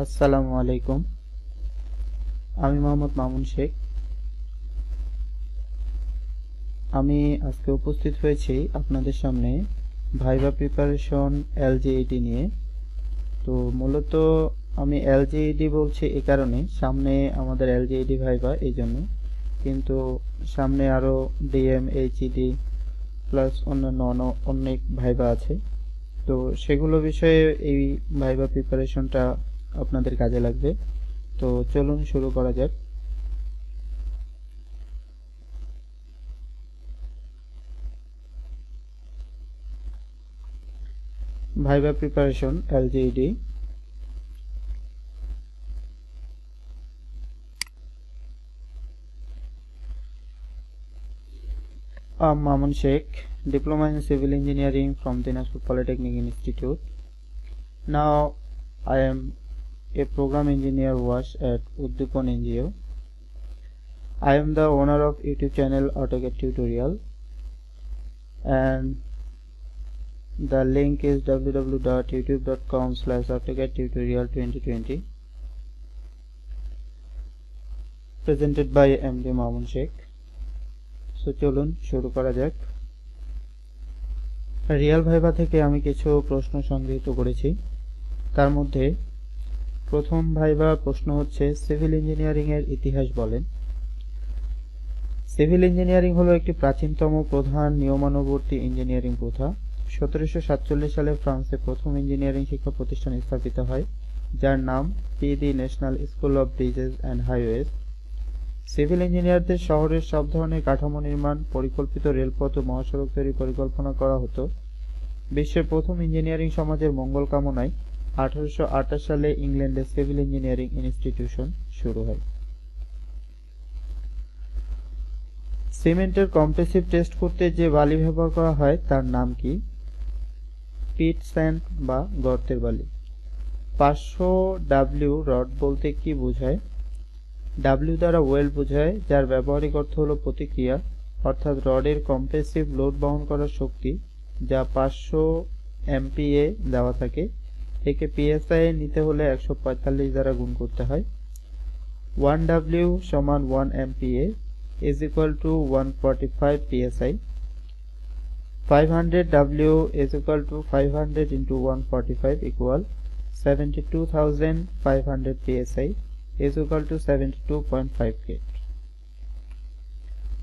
আসসালামু আলাইকুম। আমি মোহাম্মদ মামুন শেখ। আমি আজকে উপস্থিত হয়েছি আপনাদের সামনে ভাইভা প্রিপারেশন এলজিইডি নিয়ে। তো মূলত আমি এলজিইডি বলছি এ কারণে, সামনে আমাদের এলজিইডি ভাইভা এই জন্য। কিন্তু সামনে আরও ডিএম এইচইডি প্লাস অন্যান্য অনেক ভাইভা আছে। তো সেগুলো বিষয়ে এই ভাইভা প্রিপারেশনটা আপনাদের কাজে লাগবে তো চলুন শুরু করা যাক viva preparation LGED Mamun Sheikh, Diploma in Civil Engineering from Dinajpur Polytechnic Institute. Now I am a program engineer was at Uddipon NGO. I am the owner of YouTube channel AutoCAD Tutorial and the link is www.youtube.com slash AutoCAD Tutorial 2020 presented by MD Mamun Sheikh. So চলুন শুরু করা যাক Real viva থেকে আমি কিছু প্রশ্ন সংগৃহীত করেছি তার মধ্যে প্রথম ভাইভা প্রশ্ন হচ্ছে, সিভিল ইঞ্জিনিয়ারিং এর ইতিহাস বলেন। সিভিল ইঞ্জিনিয়ারিং হলো একটি প্রাচীনতম প্রধান নিয়মানুবর্তী ইঞ্জিনিয়ারিং প্রথা। সতেরোশো সাতচল্লিশ সালে ফ্রান্সে প্রথম ইঞ্জিনিয়ারিং শিক্ষা প্রতিষ্ঠান স্থাপিত হয়, যার নাম P the national school of bridges and highways. Civil ইঞ্জিনিয়ারদের শহরের সব ধরনের কাঠামো নির্মাণ, পরিকল্পিত রেলপথ ও মহাসড়ক তৈরি পরিকল্পনা করা হতো। বিশ্বের প্রথম ইঞ্জিনিয়ারিং সমাজের মঙ্গল কামনায় আঠারোশো আঠাশ সালে ইংল্যান্ডে সিভিল ইঞ্জিনিয়ারিং ইনস্টিটিউশন শুরু হয়। সিমেন্টের কম্প্রেসিভ টেস্ট করতে যে বালি ব্যবহার করা হয়, তার নাম কি? পিট স্যান্ড বা গর্তের বালি। পাঁচশো ডাব্লিউ রড বলতে কি বোঝায়? ডাব্লিউ দ্বারা ওয়েল বোঝায়, যার ব্যবহারিক অর্থ হলো প্রতিক্রিয়া, অর্থাৎ রডের কম্প্রেসিভ লোড বহন করার শক্তি, যা পাঁচশো এমপিএ দেওয়া থাকে। একে পিএসআই নিতে হলে একশো পঁয়তাল্লিশ দ্বারা গুণ করতে হয়। ওয়ান ডাব্লিউ সমান one M MPa is equal to one forty five PSI five hundred W is equal to five hundred into one forty five equal seventy two thousand five hundred PSI is equal to 72.5 feet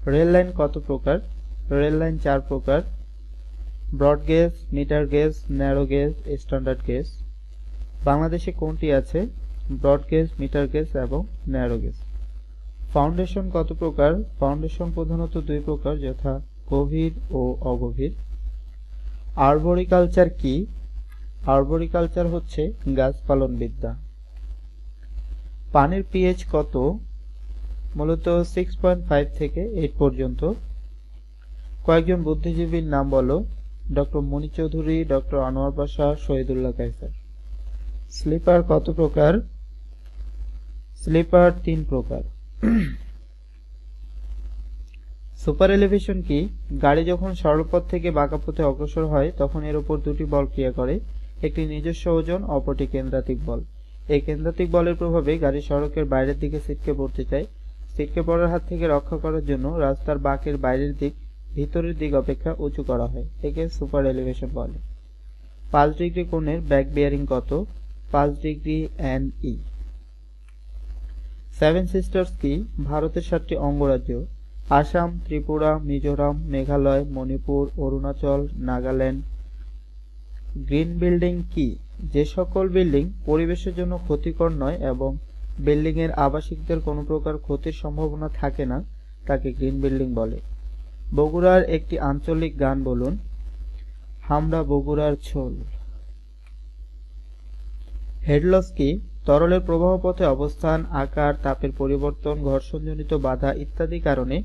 rail line কত প্রকার? Rail line চার প্রকার। Broad gauge metre gauge narrow gauge standard gauge বাংলাদেশে কোনটি আছে? Broad gauge, metre gauge এবং narrow gauge. Foundation কত প্রকার? ফাউন্ডেশন প্রধানত দুই প্রকার, যথা গভীর ও অগভীর। আরবরিকালচার কি? আরবরিকালচার হচ্ছে গাছ পালন বিদ্যা পানির পিএইচ কত? মূলত সিক্স পয়েন্ট ফাইভ থেকে এইট পর্যন্ত। কয়েকজন বুদ্ধিজীবীর নাম বলো। Doctor Moni Chowdhury, doctor Anwar Pasha, Shahidullah Kaiser sleeper কত প্রকার? স্লিপার তিন প্রকার। সুপার এলিভেশন কি? গাড়ি যখন সরলপথ থেকে বাঁকা পথে অগ্রসর হয়, তখন এর উপর দুটি বল ক্রিয়া করে। একটি নিজস্ব ওজন, অপরটি কেন্দ্রাতিক বল। এই কেন্দ্রাতিক বলের প্রভাবে গাড়ি সড়কের বাইরের দিকে ছিটকে পড়তে চায়। ছিটকে পড়ার হাত থেকে রক্ষা করার জন্য রাস্তার বাঁকের বাইরের দিক, ভিতরের দিক অপেক্ষা উঁচু করা হয়। একে সুপার এলিভেশন বলে। পাঁচ ডিগ্রি কোণের ব্যাক বিয়ারিং কত? পাঁচ degree N E. Seven sisters কি ভারতের সাতটি অঙ্গরাজ্য? আসাম, ত্রিপুরা, মিজোরাম, মেঘালয়, মণিপুর, অরুণাচল, নাগাল্যান্ড। গ্রিন বিল্ডিং কি? যে সকল বিল্ডিং পরিবেশের জন্য ক্ষতিকর নয় এবং বিল্ডিং এর আবাসিকদের কোনো প্রকার ক্ষতির সম্ভাবনা থাকে না, তাকে গ্রিন বিল্ডিং বলে। বগুড়ার একটি আঞ্চলিক গান বলুন। হামরা বগুড়ার ছোল। হেডলস কি? তরলের প্রবাহ পথে অবস্থান, আকার, তাপের পরিবর্তন, ঘর্ষণজনিত বাধা ইত্যাদি কারণে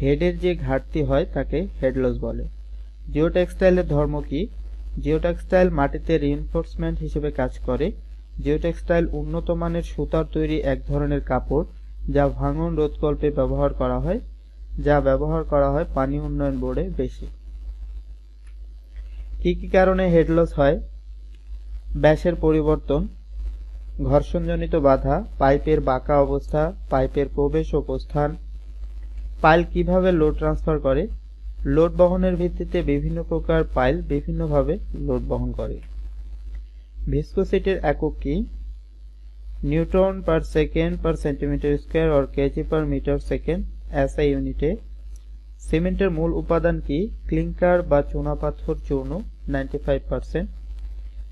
হেডের যে ঘাটতি হয় তাকে হেডলস বলে। জিওটেক্সটাইলের ধর্ম কি? জিওটেক্সটাইল মাটিতে রিইনফোর্সমেন্ট হিসেবে কাজ করে। জিওটেক্সটাইল উন্নত মানের সুতার তৈরি এক ধরনের কাপড় যা ভাঙন রোধকল্পে ব্যবহার করা হয়, যা ব্যবহার করা হয় পানি উন্নয়ন বোর্ডে বেশি। কি কি কারণে হেডলস হয়? ব্যাসের পরিবর্তন ঘর্ষণজনিত বাধা, পাইপের বাঁকা অবস্থা, পাইপের প্রবেশ ও প্রস্থান। পাইল কীভাবে লোড ট্রান্সফার করে? লোড বহনের ভিত্তিতে বিভিন্ন প্রকার পাইল বিভিন্নভাবে লোড বহন করে। ভিসকোসিটির একক কি? Newton per second per centimetre square or KG per metre second SI ইউনিটে। সিমেন্টের মূল উপাদান কি? ক্লিংকার বা চুনাপাথর চূর্ণ, নাইনটি ফাইভ পার্সেন্ট।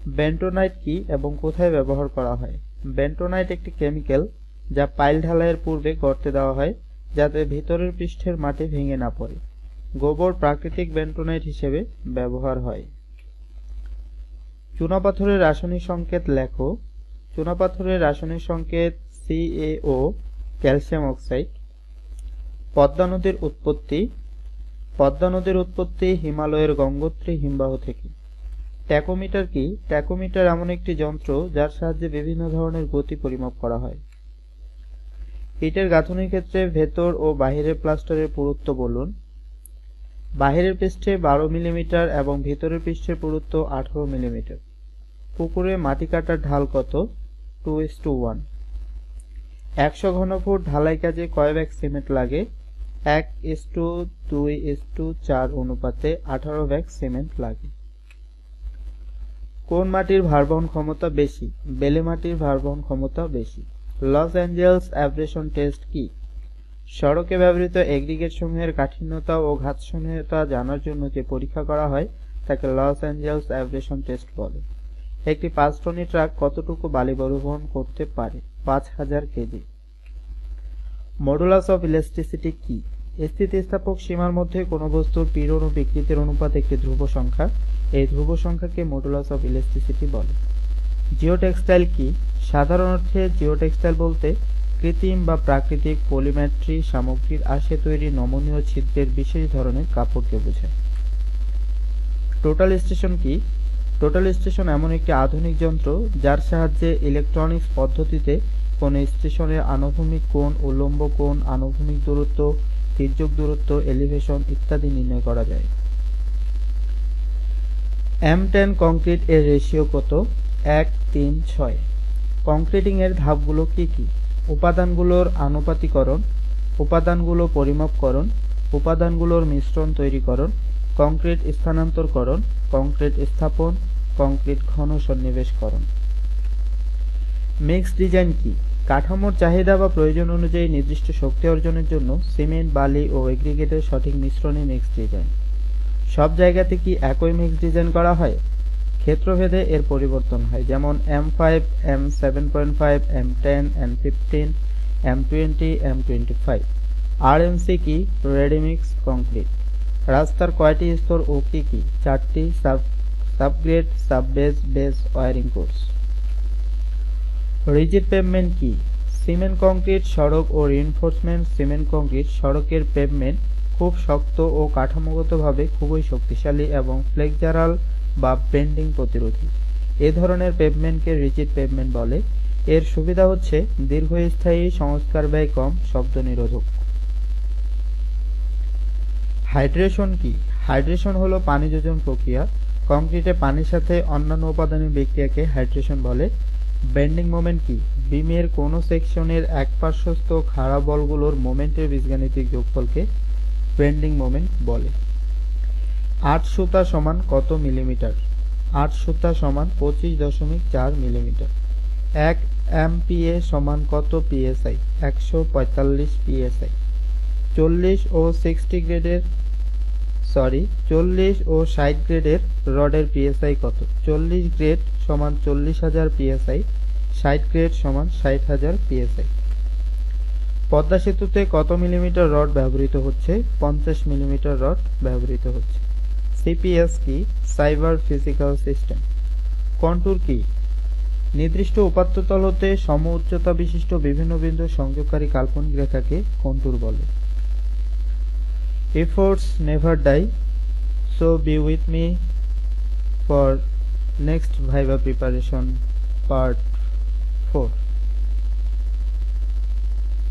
বেন্টোনাইট কি এবং কোথায় ব্যবহার করা হয়? বেন্টোনাইট একটি কেমিক্যাল যা পাইল ঢালাইয়ের পূর্বে গর্তে দেওয়া হয়, যাতে ভিতরের পৃষ্ঠের মাটি ভেঙে না পড়ে। গোবর প্রাকৃতিক বেন্টোনাইট হিসেবে ব্যবহার হয়। চুনাপাথরের রাসায়নিক সংকেত লেখো। চুনাপাথরের রাসায়নিক সংকেত সিএও ক্যালসিয়াম অক্সাইড। পদ্মা নদীর উৎপত্তি। পদ্মা নদীর উৎপত্তি হিমালয়ের গঙ্গোত্রী হিমবাহ থেকে। ট্যাকোমিটার কি? ট্যাকোমিটার এমন একটি যন্ত্র যার সাহায্যে বিভিন্ন ধরনের গতি পরিমাপ করা হয়। ইটের গাঁথনির ক্ষেত্রে ভেতর ও বাহিরের প্লাস্টারের পুরুত্ব বলুন। বাহিরের পৃষ্ঠে বারো মিলিমিটার এবং ভিতরের পৃষ্ঠের পুরুত্ব আঠারো মিলিমিটার। পুকুরে মাটি কাটার ঢাল কত? Two is two one. একশো ঘন ঘনফুট ঢালাই কাজে কয় ব্যাগ সিমেন্ট লাগে। এক ইস টু, দুই ইস টু, চার অনুপাতে আঠারো ব্যাগ সিমেন্ট লাগে। কোন মাটির ভারবহন ক্ষমতা বেশি? বেলে মাটির ভারবহন ক্ষমতা বেশি। লস অ্যাঞ্জেলস অ্যাব্রেশন টেস্ট কি? সড়কে ব্যবহৃত এগ্রিগেট সমূহের কাঠিন্যতা ও ঘাতসমূহতা জানার জন্য যে পরীক্ষা করা হয়, তাকে লস অ্যাঞ্জেলস অ্যাব্রেশন টেস্ট বলে। একটি পাঁচ টনি ট্রাক কতটুকু বালি পরিবহন করতে পারে? পাঁচ হাজার কেজি। মডুলাস অফ ইলেকট্রিসিটি কি? স্থিতিস্থাপক সীমার মধ্যে কোনো বস্তুর পীড়ন ও বিকৃতির অনুপাত একটি ধ্রুব সংখ্যা। এই ধ্রুব সংখ্যাকে মডুলাস অফ ইলেকট্রিসিটি বলে। জিওটেক্সটাইল কি? সাধারণ অর্থে জিওটেক্সটাইল বলতে কৃত্রিম বা প্রাকৃতিক পলিমেট্রি সামগ্রীর আশে তৈরি নমনীয় ছিদ্রের বিশেষ ধরনের কাপড়কে বোঝায়। টোটাল স্টেশন কি? টোটাল স্টেশন এমন একটি আধুনিক যন্ত্র যার সাহায্যে ইলেকট্রনিক্স পদ্ধতিতে কোন স্টেশনের আনুভূমিক কোণ, উল্লম্ব কোণ, আনুভূমিক দূরত্ব, তির্যক দূরত্ব এলিভেশন ইত্যাদি নির্ণয় করা যায়। এম টেন কংক্রিট এর রেশিও কত? এক, তিন, ছয়। কংক্রিটিং এর ধাপগুলো কি কি? উপাদানগুলোর আনুপাতিকরণ, উপাদানগুলো পরিমাপকরণ, উপাদানগুলোর মিশ্রণ তৈরিকরণ কংক্রিট স্থানান্তরকরণ কংক্রিট স্থাপন কংক্রিট ঘন সন্নিবেশকরণ। মিক্স ডিজাইন কি? কাঠামোর চাহিদা বা প্রয়োজন অনুযায়ী নির্দিষ্ট শক্তি অর্জনের জন্য সিমেন্ট, বালি ও এগ্রিগেটের সঠিক মিশ্রণে মিক্স ডিজাইন সব জায়গাতে কি একই মিক্স ডিজাইন করা হয়? ক্ষেত্রভেদে এর পরিবর্তন হয়, যেমন M five M seven point five M ten M fifteen M twenty M twenty five আর এম সি কি রেডিমিক্স কংক্রিট রাস্তার কয়টি স্তর ও কি কি? চারটি sub subgrade subbase base wearing course rigid pavement কি? সিমেন্ট কংক্রিট সড়ক ও রিইনফোর্সমেন্ট সিমেন্ট কংক্রিট সড়কের পেভমেন্ট খুব শক্ত ও কাঠামোগতভাবে খুবই শক্তিশালী এবং ফ্লেক্সারাল বা বেন্ডিং প্রতিরোধী। এ ধরনের পেভমেন্টকে রিজিড পেভমেন্ট বলে। এর সুবিধা হচ্ছে দীর্ঘস্থায়ী সংস্কার ব্যয় কম, শব্দ নিরোধক। হাইড্রেশন কি? হাইড্রেশন হলো পানি যোজন প্রক্রিয়া। কংক্রিটে পানির সাথে অন্যান্য উপাদানের বিক্রিয়াকে হাইড্রেশন বলে। বেন্ডিং মোমেন্ট কি? বিমের কোনো সেকশনের এক একপার্শ্বস্থ খাড়া বলগুলোর মোমেন্টের বীজগাণিতিক যোগফলকে বেন্ডিং মোমেন্ট বলে। আট সুতা সমান কত মিলিমিটার? আট সুতা সমান পঁচিশ দশমিক চার মিলিমিটার। এক এমপিএ সমান কত পিএসআই? একশো পঁয়তাল্লিশ পিএসআই। চল্লিশ ও সিক্সটি গ্রেডের, সরি, চল্লিশ ও ষাট গ্রেডের রডের পিএসআই কত? চল্লিশ গ্রেড সমান চল্লিশ হাজার পিএসআই, ষাট গ্রেড সমান ষাট হাজার পিএসআই। পদ্মা সেতুতে কত মিলিমিটার রড ব্যবহৃত হচ্ছে? পঞ্চাশ মিলিমিটার রড ব্যবহৃত হচ্ছে। সিপিএস কি? সাইবার ফিজিক্যাল সিস্টেম কন্টুর কি? নির্দিষ্ট উপাত্ততল হতে সম উচ্চতা বিশিষ্ট বিভিন্ন বিন্দু সংযোগকারী কাল্পনিক রেখাকে কন্টুর বলে। Efforts never die, so be with me for next viva preparation part 4